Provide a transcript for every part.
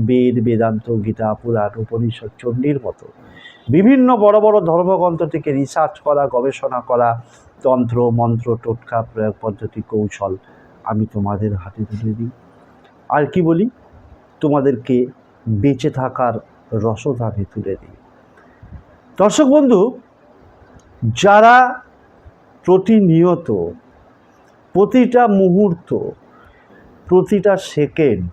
বেদ, বেদান্ত, গীতা, পুরাণ, উপনিষদ, চণ্ডীর মতো। বিভিন্ন বড় বড় ধর্মগ্রন্থ থেকে রিসার্চ করা, গবেষণা করা, তন্ত্র, মন্ত্র, টোটকা, প্রয়োগ পদ্ধতি, কৌশল আমি তোমাদের হাতে তুলে দিই। আর কি বলি? তোমাদেরকে বেঁচে থাকার রসদ আমি তুলে দিই। দর্শক বন্ধু, যারা প্রতিনিয়ত, প্রতিটা মুহূর্ত, প্রতিটা সেকেন্ড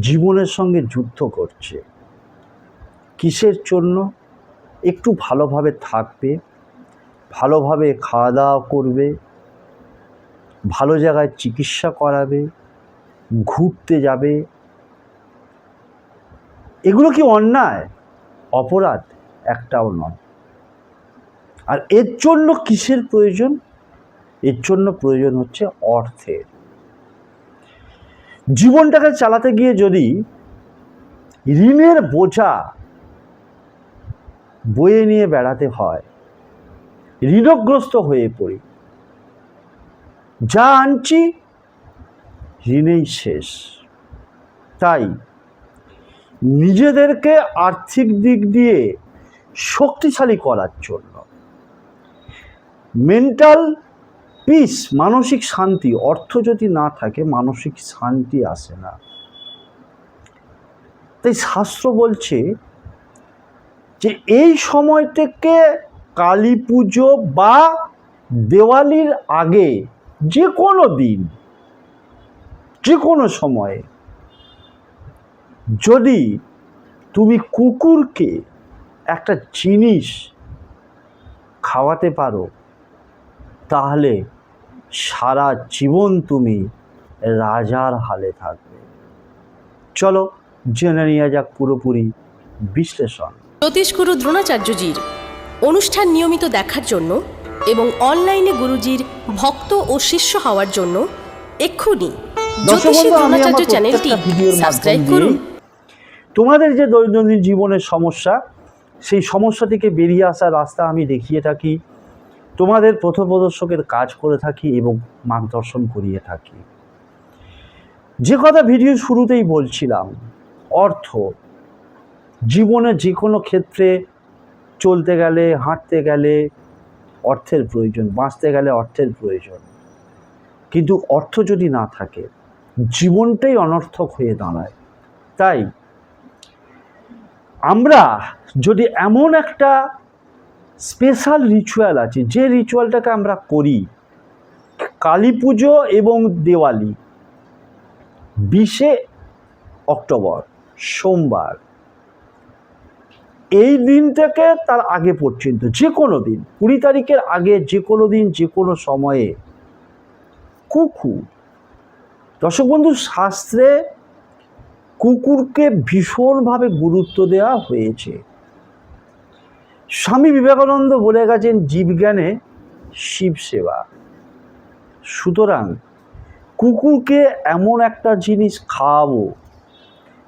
জীবনের সঙ্গে যুদ্ধ করছে। কিসের জন্য? একটু ভালোভাবে থাকবে, ভালোভাবে খাওয়া দাওয়া করবে, ভালো জায়গায় চিকিৎসা করাবে, ঘুরতে যাবে। এগুলো কি অন্যায়? অপরাধ একটাও নয়। আর এর জন্য কিসের প্রয়োজন? এর জন্য প্রয়োজন হচ্ছে অর্থের। জীবনটাকে চালাতে গিয়ে যদি ঋণের বোঝা বয়ে নিয়ে বেড়াতে হয়, ঋণগ্রস্ত হয়ে পড়ি, যা আনছি ঋণেই শেষ। তাই নিজেদেরকে আর্থিক দিক দিয়ে শক্তিশালী করার জন্য মেন্টাল পিস মানসিক শান্তি, অর্থ যদি না থাকে, মানসিক শান্তি আসে না। তাই শাস্ত্র বলছে যে, এই সময় থেকে কালী পুজো বা দেওয়ালির আগে যে কোনো দিন যে কোনো সময়ে যদি তুমি কুকুরকে একটা জিনিস খাওয়াতে পারো তাহলে সারা জীবন তুমি রাজার হালে থাকবে। চলো জেনে নেওয়া যাক পুরোপুরি বিশ্লেষণ। জ্যোতিষগুরু দ্রোণাচার্যজির অনুষ্ঠান নিয়মিত দেখার জন্য এবং অনলাইনে গুরুজির ভক্ত ও শিষ্য হওয়ার জন্য এক্ষুনি জ্যোতিষী দ্রোণাচার্য চ্যানেলটি সাবস্ক্রাইব করুন। তোমাদের যে দৈনন্দিন জীবনের সমস্যা সেই সমস্যা থেকে বেরিয়ে আসার রাস্তা আমি দেখিয়ে থাকি। তোমাদের পথপ্রদর্শকের কাজ করে থাকি এবং মার্গদর্শন করিয়ে থাকি। যে কথা ভিডিও শুরুতেই বলছিলাম, অর্থ। জীবনে যে কোনো ক্ষেত্রে চলতে গেলে, হাঁটতে গেলে অর্থের প্রয়োজন, বাঁচতে গেলে অর্থের প্রয়োজন। কিন্তু অর্থ যদি না থাকে, জীবনটাই অনর্থক হয়ে দাঁড়ায়। তাই আমরা যদি এমন একটা স্পেশাল রিচুয়াল আছে। যে রিচুয়ালটাকে আমরা করি, কালী পুজো এবং দেওয়ালি, বিশে অক্টোবর, সোমবার। এই দিন থেকে তার আগে পর্যন্ত যে কোনো দিন, কুড়ি তারিখের আগে যে কোনো দিন যে কোনো সময়ে কুকুর দর্শক বন্ধু শাস্ত্রে কুকুরকে ভীষণভাবে গুরুত্ব দেওয়া হয়েছে। স্বামী বিবেকানন্দ বলে গেছেন জীবজ্ঞানে শিব সেবা। সুতরাং কুকুরকে এমন একটা জিনিস খাওয়াবো,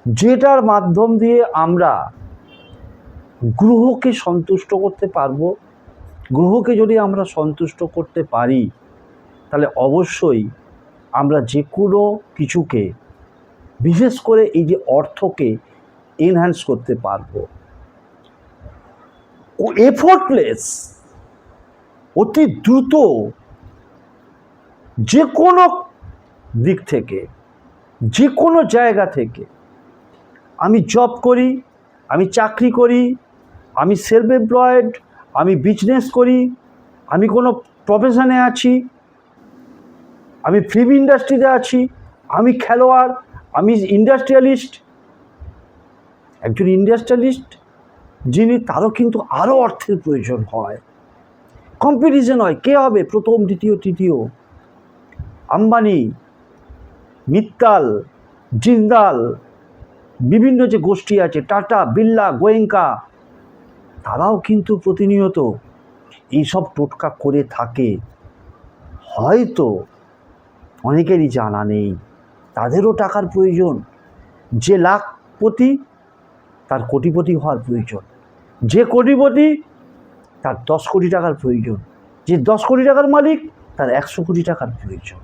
যেটার মাধ্যম দিয়ে আমরা গ্রহকে সন্তুষ্ট করতে পারব। গ্রহকে যদি আমরা সন্তুষ্ট করতে পারি, তাহলে অবশ্যই আমরা যে কোনো কিছুকে, বিশেষ করে এই যে অর্থকে এনহ্যান্স করতে পারব। ও এফোর্টলেস অতি দ্রুত যে কোনো দিক থেকে, যে কোনো জায়গা থেকে আমি জব করি, আমি চাকরি করি, আমি সেলফ এমপ্লয়েড আমি বিজনেস করি, আমি কোনো প্রফেশনে আছি, আমি ফিল্ম ইন্ডাস্ট্রিতে আছি, আমি খেলোয়াড়, আমি ইন্ডাস্ট্রিয়ালিস্ট একজন ইন্ডাস্ট্রিয়ালিস্ট যিনি, তারও কিন্তু আরও অর্থের প্রয়োজন হয়। কম্পিটিশন হয়, কে হবে? প্রথম, দ্বিতীয়, তৃতীয়। আম্বানি, মিত্তাল, জিন্দাল, বিভিন্ন যে গোষ্ঠী আছে, টাটা, বিল্লা, গোয়েঙ্কা, তারাও কিন্তু প্রতিনিয়ত এইসব টোটকা করে থাকে। হয়তো অনেকেরই জানা নেই, তাদেরও টাকার প্রয়োজন। যে লাখপতি, তার কোটিপতি হওয়ার প্রয়োজন। যে কোটিপতি, তার দশ কোটি টাকার প্রয়োজন। যে দশ কোটি টাকার মালিক, তার একশো কোটি টাকার প্রয়োজন।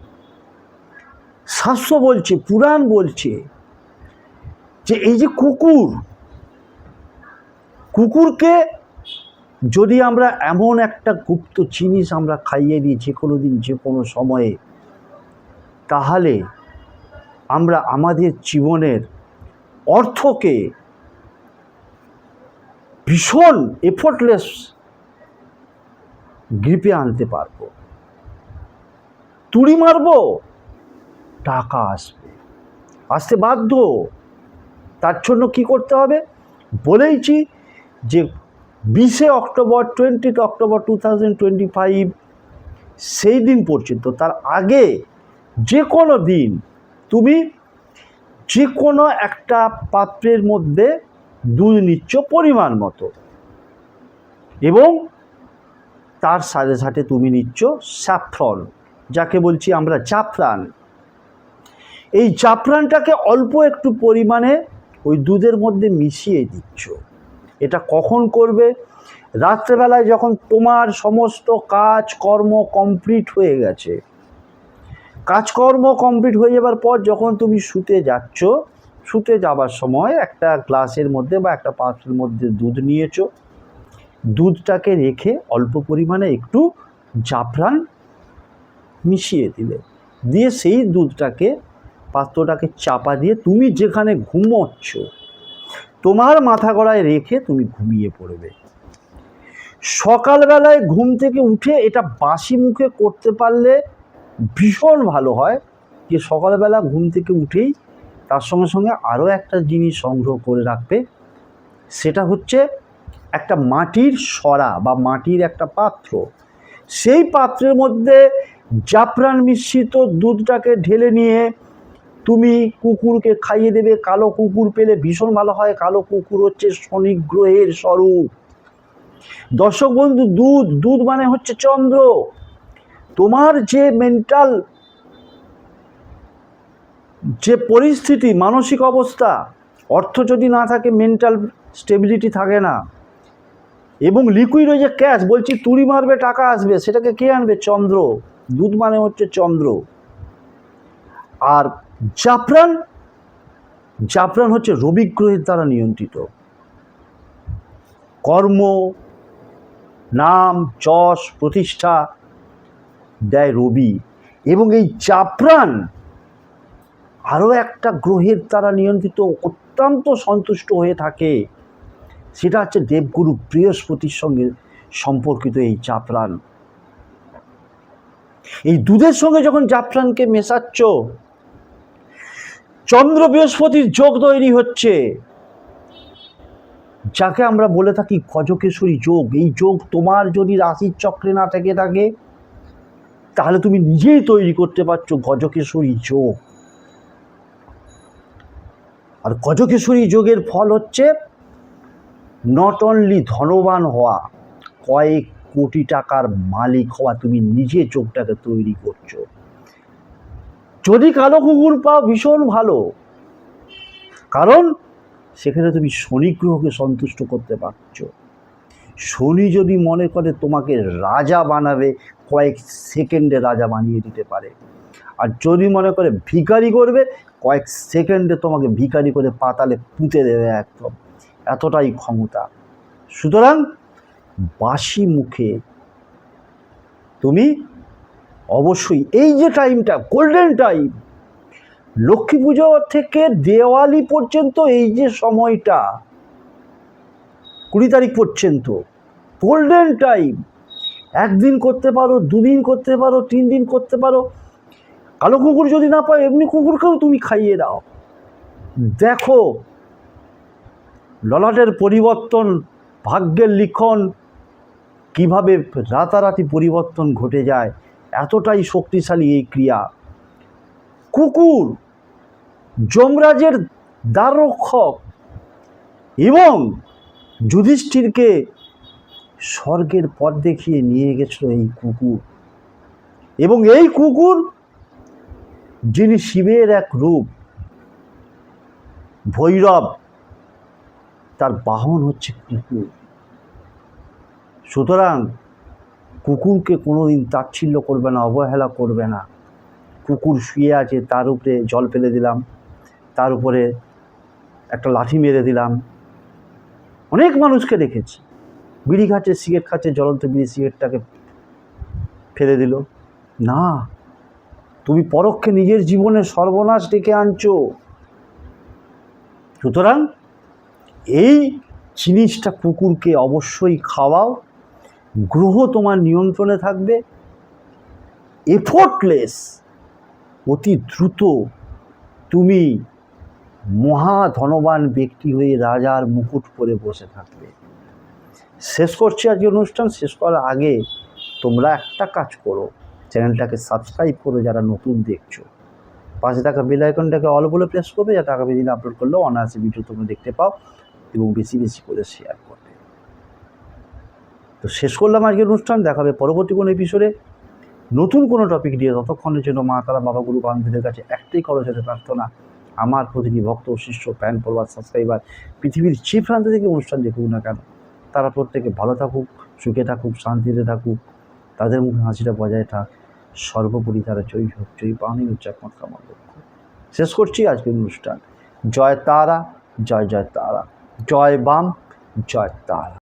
শাস্ত্র বলছে, পুরাণ বলছে যে এই যে কুকুর, কুকুরকে যদি আমরা এমন একটা গুপ্ত জিনিস আমরা খাইয়ে দিই যে কোনো দিন, যে কোনো সময়ে, তাহলে আমরা আমাদের জীবনের অর্থকে ভীষণ এফোর্টলেস গ্রিপে আনতে পারব। তুড়ি মারবো, টাকা আসবে। আসতে বাধ্য। তার জন্য কি করতে হবে? বলেইছি যে বিশে October twenty October two thousand twenty five সেই দিন পর্যন্ত, তার আগে যে কোনো দিন তুমি যে কোনো একটা পাত্রের মধ্যে দুধ নিচ্ছ পরিমাণ মতো। এবং তার সাথে সাথে তুমি নিচ্ছ স্যাফ্রন, যাকে বলছি আমরা জাফরান। এই জাফরানটাকে অল্প একটু পরিমাণে ওই দুধের মধ্যে মিশিয়ে দিচ্ছ। এটা কখন করবে? রাত্রেবেলায় যখন তোমার সমস্ত কাজ কর্ম কমপ্লিট হয়ে গেছে। কাজকর্ম কমপ্লিট হয়ে যাবার পর যখন তুমি শুতে যাচ্ছ শুতে যাবার সময় একটা গ্লাসের মধ্যে বা একটা পাত্রের মধ্যে দুধ নিয়েছো। দুধটাকে রেখে অল্প পরিমাণে একটু জাফরান মিশিয়ে দিলে। দিয়ে সেই দুধটাকে, পাত্রটাকে চাপা দিয়ে তুমি যেখানে ঘুমোচ্ছ, তোমার মাথা গড়ায় রেখে তুমি ঘুমিয়ে পড়বে। সকালবেলায় ঘুম থেকে উঠে এটা বাসি মুখে করতে পারলে ভীষণ ভালো হয়। যে সকালবেলা ঘুম থেকে উঠেই তার সঙ্গে সঙ্গে আরও একটা জিনিস সংগ্রহ করে রাখবে, সেটা হচ্ছে একটা মাটির সরা বা মাটির একটা পাত্র। সেই পাত্রের মধ্যে জাফরান মিশ্রিত দুধটাকে ঢেলে নিয়ে তুমি কুকুরকে খাইয়ে দেবে, কালো কুকুর পেলে ভীষণ ভালো হয়, কালো কুকুর হচ্ছে শনিগ্রহের স্বরূপ। দর্শক বন্ধু, দুধ দুধ মানে হচ্ছে চন্দ্র। তোমার যে মেন্টাল যে পরিস্থিতি, মানসিক অবস্থা, অর্থ যদি না থাকে মেন্টাল স্টেবিলিটি থাকে না, এবং লিকুইড ওই যে ক্যাশ বলছি তুড়ি মারবে, টাকা আসবে, সেটাকে কে আনবে? চন্দ্র। দুধ মানে হচ্ছে চন্দ্র। আর জাফরান জাফরান হচ্ছে রবি গ্রহের দ্বারা নিয়ন্ত্রিত। কর্ম, নাম, যশ, প্রতিষ্ঠা দেয় রবি। এবং এই জাফরান আরও একটা গ্রহের দ্বারা নিয়ন্ত্রিত অত্যন্ত সন্তুষ্ট হয়ে থাকে, সেটা হচ্ছে দেবগুরু বৃহস্পতির সঙ্গে সম্পর্কিত এই জাফরান। এই দুধের সঙ্গে যখন জাফরানকে মেশাচ্ছ, চন্দ্র বৃহস্পতির যোগ তৈরি হচ্ছে, যাকে আমরা বলে থাকি গজকেশরী যোগ। এই যোগ তোমার যদি রাশির চক্রে না থেকে থাকে, তাহলে তুমি নিজেই তৈরি করতে পারছ গজকেশ্বরী যোগ। আর গজকেশরী যোগের ফল হচ্ছে নট অনলি ধনবান হওয়া, কয়েক কোটি টাকার মালিক হওয়া তুমি নিজে চোখটাকে তৈরি করছ। যদি কালো কুকুর পাও ভীষণ ভালো, কারণ সেখানে তুমি শনি গ্রহকে সন্তুষ্ট করতে পারছ। শনি যদি মনে করে তোমাকে রাজা বানাবে, কয়েক সেকেন্ডে রাজা বানিয়ে দিতে পারে। আর যদি মনে করে ভিকারি করবে কয়েক সেকেন্ডে তোমাকে ভিখারি করে পাতালে পুঁতে দেবে একদম। এতটাই ক্ষমতা। সুতরাং বাসি মুখে তুমি অবশ্যই এই যে টাইমটা গোল্ডেন টাইম লক্ষ্মী পুজো থেকে দেওয়ালি পর্যন্ত এই যে সময়টা, কুড়ি তারিখ পর্যন্ত গোল্ডেন টাইম একদিন করতে পারো, দুদিন করতে পারো তিন দিন করতে পারো কালো কুকুর যদি না পাও এমনি কুকুরকেও তুমি খাইয়ে দাও। দেখো, ললাটের পরিবর্তন, ভাগ্যের লিখন, কীভাবে রাতারাতি পরিবর্তন ঘটে যায়, এতটাই শক্তিশালী এই ক্রিয়া। কুকুর যমরাজের দ্বাররক্ষক এবং যুধিষ্ঠিরকে স্বর্গের পথ দেখিয়ে নিয়ে গেছিল এই কুকুর। এবং এই কুকুর যিনি শিবের এক রূপ, ভৈরব, তার বাহন হচ্ছে কুকুর। সুতরাং কুকুরকে কোনোদিন তাচ্ছিল্য করবে না, অবহেলা করবে না। কুকুর শুয়ে আছে, তার উপরে জল ফেলে দিলাম, তার উপরে একটা লাঠি মেরে দিলাম। অনেক মানুষকে দেখেছি। বিড়ি খাচ্ছে, সিগারেট খাচ্ছে, জ্বলন্ত বিড়ি সিগারেটটাকে ফেলে দিল। না তুমি পরোক্ষে নিজের জীবনে সর্বনাশ ডেকে আনছো। সুতরাং এই জিনিসটা কুকুরকে অবশ্যই খাওয়াও। গ্রহ তোমার নিয়ন্ত্রণে থাকবে। এফোর্টলেস অতি দ্রুত তুমি মহা ধনবান ব্যক্তি হয়ে রাজার মুকুট পরে বসে থাকবে। শেষ করছি আজকে অনুষ্ঠান। শেষ করার আগে তোমরা একটা কাজ করো। চ্যানেলটাকে সাবস্ক্রাইব করো যারা নতুন দেখছ। পাশে থাকা বেল আইকনটাকে অল বলে প্রেস করবে, যাতে আগামী দিনে আপলোড করলেও অনায়াসে ভিডিও তোমরা দেখতে পাও এবং বেশি বেশি করে শেয়ার করবে। তো শেষ করলাম আজকের অনুষ্ঠান, দেখাবে পরবর্তী কোনো এপিসোডে নতুন কোনো টপিক নিয়ে ততক্ষণের জন্য মা তারা বাবা গুরু বান্ধবীদের কাছে একটাই যেতে প্রার্থনা, আমার প্রতিটি ভক্ত, শিষ্য ফ্যান ফলোয়ার সাবস্ক্রাইবার পৃথিবীর যে প্রান্ত থেকে অনুষ্ঠান দেখুক না কেন, তারা প্রত্যেকে ভালো থাকুক, সুখে থাকুক, শান্তিতে থাকুক, তাদের মুখে হাসিটা বজায় থাক। সর্বোপরি তারা জয়ী হোক, জয়ী পাওনি হচ্ছে একমাত্র আমার লক্ষ্য। শেষ করছি আজকের অনুষ্ঠান। জয় তারা, জয় জয় তারা। জয় বাম, জয় তারা।